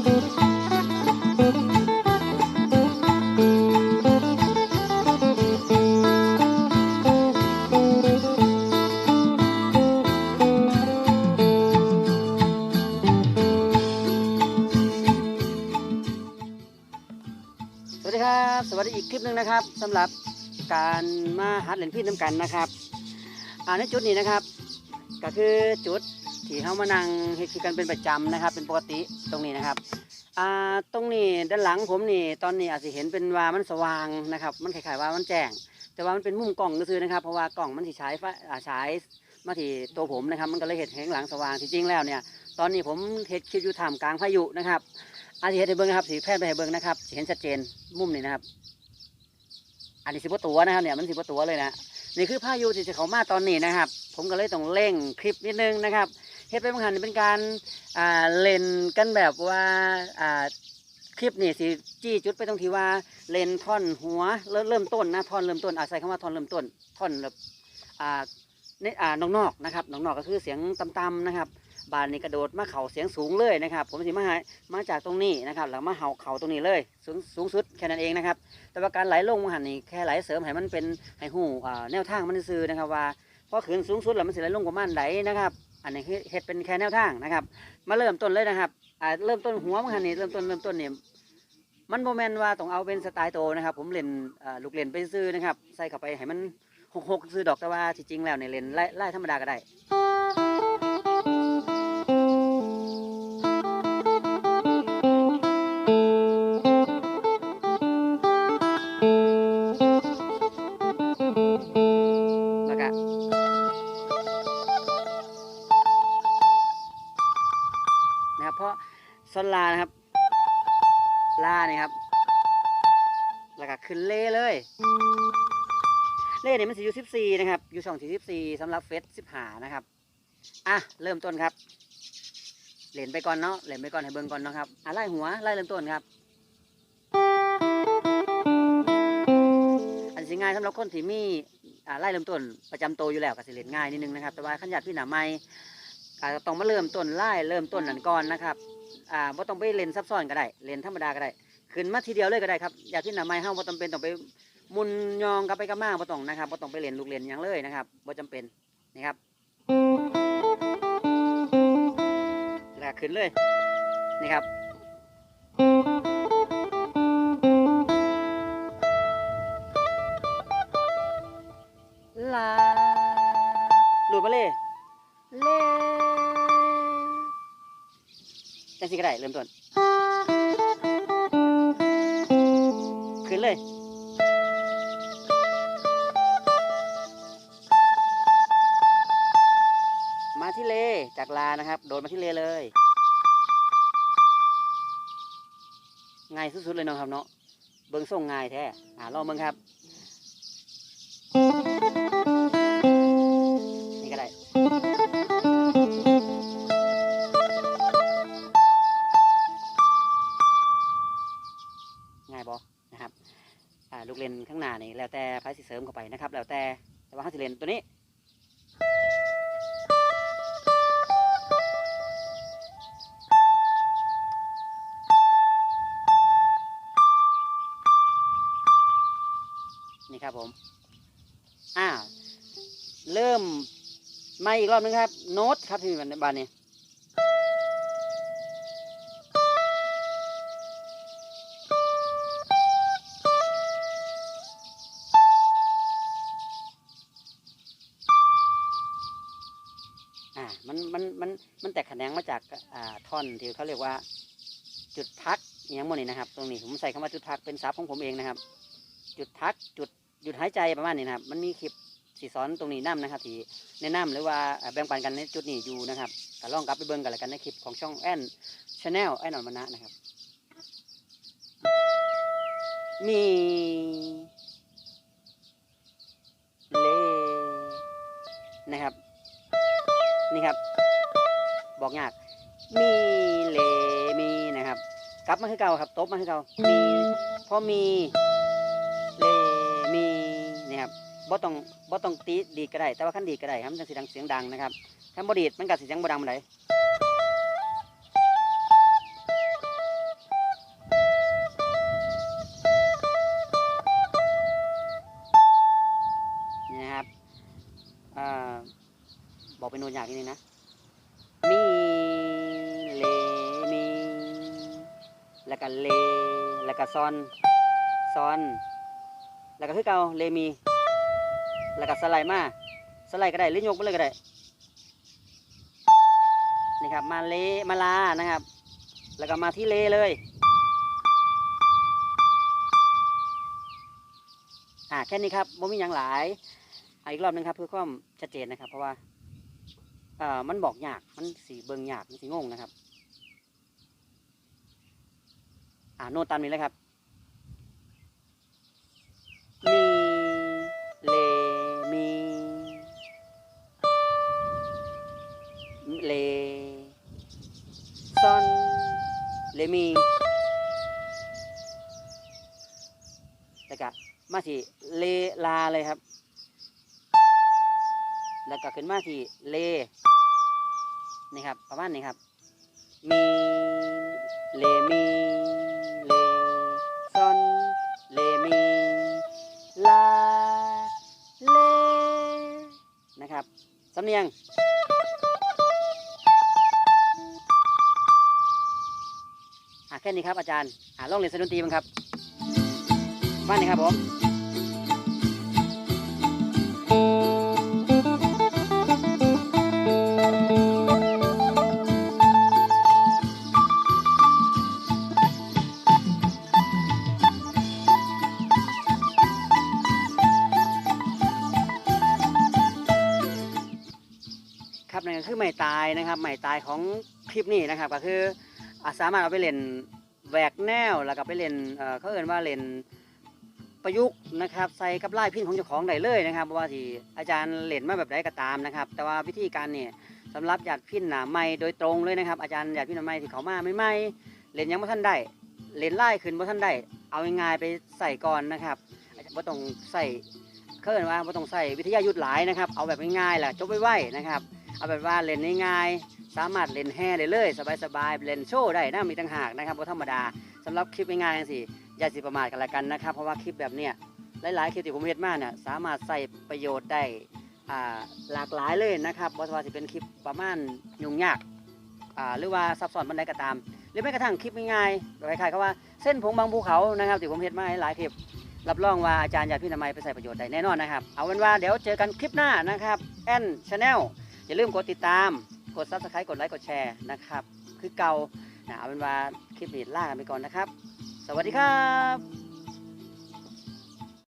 สวัสดีครับ สวัสดีอีกคลิปหนึ่งนะครับ สำหรับการมาหัดเล่นพี่น้ากันนะครับ อ่าในจุดนี้นะครับ ก็คือจุด ที่เขามานั่งเฮ็ดคือกันเป็นประจำนะครับ เป็นปกติตรงนี้นะครับอ่าตรงนี้ด้านหลังผมนี่ตอนนี้อาจจะเห็นเป็นว่ามันสว่างนะครับ มันคล้ายๆว่ามันแจ้ง แต่ว่ามันเป็นมุมกล้องก็คือนะครับ เพราะว่ากล้องมันสิฉายไฟอ่าฉายมาที่ตัวผมนะครับ มันก็เลยเห็นแหงหลังสว่างที่จริงแล้วเนี่ย ตอนนี้ผมเฮ็ดคลิปอยู่ท่ามกลางพายุนะครับอาจจะเห็นให้เบิ่งนะครับสีแพร่ไปให้เบิ่งนะครับเห็นชัดเจนมุมนี้นะครับ อันนี้สิบตัวนะครับเนี่ยมันสิบตัวเลยนะนี่คือพายุที่จะเข้ามาตอนนี้นะครับ ผมก็เลยต้องเร่งคลิปนิดนึงนะครับ เฮ็ดไปบางหันเป็นการอ่าเล่นกันแบบว่าอ่าคลิปนี่สิจี้จุดไปตรงที่ว่าเล่นท่อนหัวเริ่มเริ่มต้นนะท่อนเริ่มต้นอาศัยคำว่าท่อนเริ่มต้นท่อนแบบอ่าในอ่านอกๆนะครับนอกๆก็คือเสียงต่ำๆนะครับ บานนี่กระโดดมาเข่าเสียงสูงเลยนะครับ ผมสิมาหามาจากตรงนี้นะครับแล้วมาเห่าเข่าตรงนี้เลยสูงสูงสุดแค่นั้นเองนะครับ แต่ว่าการไหลลงหันนี่แค่ไหลเสริมให้มันเป็นให้หูอ่าแนวทางมันซื่อนะครับว่าพอขืนสูงสุดแล้วมันสิไหลลงประมาณไหนนะครับ อันนี้คือเห็ดเป็นแค่แนวทางนะครับ มาเริ่มต้นเลยนะครับอ่าเริ่มต้นหัวมันนนี่เริ่มต้นเริ่มต้นเนี่ยมันโมเมนว่าต้องเอาเป็นสไตล์โตนะครับ ผมเล่นลูกเล่นไปซื้อนะครับ ใส่เข้าไปให้มันหกหกซื้อดอกแต่ว่าที่จริงแล้วเนี่ยเล่นไล่ธรรมดาก็ได้ เล่เนี่ยมันสีอยู่สิบสี่นะครับ อยู่สองสี่สิบสี่สำหรับเฟสสิบหานะครับ อะ เริ่มต้นครับเล่นไปก่อนเนาะเล่นไปก่อนให้เบิ่งก่อนเนาะครับ อะไล่หัว ไล่เริ่มต้นครับ อันสิง่ายสำหรับคนที่มีอ่าไล่เริ่มต้นประจำโตวอยู่แล้วก็สิเล่นง่ายนิดนึงนะครับ แต่ว่าขันญาติพี่หนาไม่ก็ต้องมาเริ่มต้นไล่เริ่มต้นนั่นก่อนนะครับ อ่าบ่ต้องไปเล่นซับซ้อนก็ได้ เล่นธรรมดาก็ได้ ขึ้นมาทีเดียวเลยก็ได้ครับญาติพี่หนาไม่เฮาบ่จำเป็นต้องไป มุนยองกลับไปกลับมาบ่ต้องนะครับบ่ต้องไปเล่นลูกเล่นหยังเลยนะครับบ่จำเป็นนะครับแล้วก็ขึ้นเลยนี่ครับลาหลุดมาเลยเล่จังสิก็ได้เริ่มต้นขึ้นเลย จากลานะครับ โดดมาที่เลเลยง่ายสุดๆเลยเนาะครับเนาะเบิ้งส่งง่ายแท้อ่าลองเบิ้งครับ นี่ก็ได้ง่ายบอนะครับอ่าลูกเลนข้างหน้านี่แล้วแต่ไพ่สิเสริมเข้าไปนะครับ แล้วแต่แต่ว่าเขาสิเลนตัวนี้ ครับผมอ่าเริ่มมาอีกรอบนึงครับ โน้ตครับที่มันบานนี้อ่ามันมันมันมันแตกแขนงมาจากอ่าท่อนที่เขาเรียกว่า จุดพักอย่างโมนี่นะครับ ตรงนี้ผมใส่คำว่าจุดพักเป็นศัพท์ของผมเองนะครับ จุดพักจุด หยุดหายใจประมาณนี้นะครับ มันมีคลิปสีสอนตรงนี้นํนะครับที่แนะนำหรือว่าแบ่งปันกันในจุดนี้อยู่นะครับก็ลองกลับไปเบิ่งกันแล้วกันในคลิปของช่องแอนชาแนลแอนออนมานะนะครับ มีเลนะครับ นี่ครับ บอกยาก มีเลมีนะครับ กลับมาคือเก่าครับ ตบมาคือเก่ามีพอมี นี่ครับบ่ต้องบ่ต้องตีดีดก็ได้ แต่ว่าขั้นดีดก็ได้ครับมันจังสิดังเสียงดังนะครับถ้าบ่ดีดมันก็สิเสียงบ่ดังปานใดนี่นะครับอบอกเป็นโน้ตยากนิดนึงนะมีเลมีแล้วก็เลแล้วก็ซอนซอน แล้วก็คือเกาเลมี แล้วก็สไลด์มาสไลด์ก็ได้หรือยกไปเลยก็ได้นี่ครับมาเลมาลานะครับ แล้วก็มาที่เลเลยอ่าแค่นี้ครับบ่มีอย่างหลายอีกรอบหนึงครับ เพื่อความชัดเจนนะครับ เพราะว่าเอ่อมันบอกยากมันสีเบิงยากมันสีงงนะครับอ่าโน้ตตามนี้เลยครับ มี เล มี เลซอนเลมี แล้วก็มาที่เลลาเลยครับ แล้วก็ขึ้นมาที่เล นี่ครับ ประมาณนี้ครับ มี เลมีำเนียงอะแค่นี้ครับอาจารย์อ่าลองเรียนสนุนตีมั้งครับบ้านนี้ครับผม ครับนั่นก็คือไม้ตายนะครับไม้ตายของคลิปนี้นะครับ ก็คืออาสามารถเอาไปเล่นแหวกแนวแล้วก็ไปเล่นเเขาเอ่นว่าเล่นประยุกต์นะครับใส่กับลายพิมพ์ของเจ้าของได้เลยนะครับเพราะว่าที่อาจารย์เล่นมาแบบใดก็ตามนะครับ แต่ว่าวิธีการเนี่ยสำหรับหยาดพินหนาไม่โดยตรงเลยนะครับ อาจารย์หยาดพินหนาไม่ที่เขามาไม่ไม่เล่นยังไม่ท่านได้เล่นไล่ขึ้นบ่ท่านได้เอาง่ายๆไปใส่ก่อนนะครับบ่ต้องใส่เขาเอ่นว่าบ่ต้องใส่วิทยายุทธหลายนะครับ เอาแบบง่ายๆแหละจบไว้ๆนะครับ เอาแบบว่าเล่นง่ายๆสามารถเล่นแห่ได้เลยสบายๆเล่นโชว์ได้นะมีต่างหากนะครับบ่ธรรมดาสำหรับคลิปง่ายๆสิอย่าสิประมาทกันละกันนะครับ เพราะว่าคลิปแบบเนี้ยหลายๆคลิปที่ผมเฮ็ดมาเนี่ยสามารถใส่ประโยชน์ได้หลากหลายเลยนะครับบ่ว่าสิเป็นคลิปประมาณยุ่งยากหรือว่าซับซ้อนบันไดก็ตาม หรือแม้กระทั่งคลิปง่ายๆคล้ายๆกับว่าเส้นผมบางภูเขานะครับที่ผมเฮ็ดมาหลายคลิป รับรองว่าอาจารย์ยาพี่นามัยไปใส่ประโยชน์ได้แน่นอนนะครับ เอาเป็นว่าเดี๋ยวเจอกันคลิปหน้านะครับแอนชาแนล อย่าลืมกดติดตาม กด subscribe กดไลค์ กดแชร์นะครับ คือเก่านะเอาเป็นว่าคลิปนี้ลากันไปก่อนนะครับ สวัสดีครับ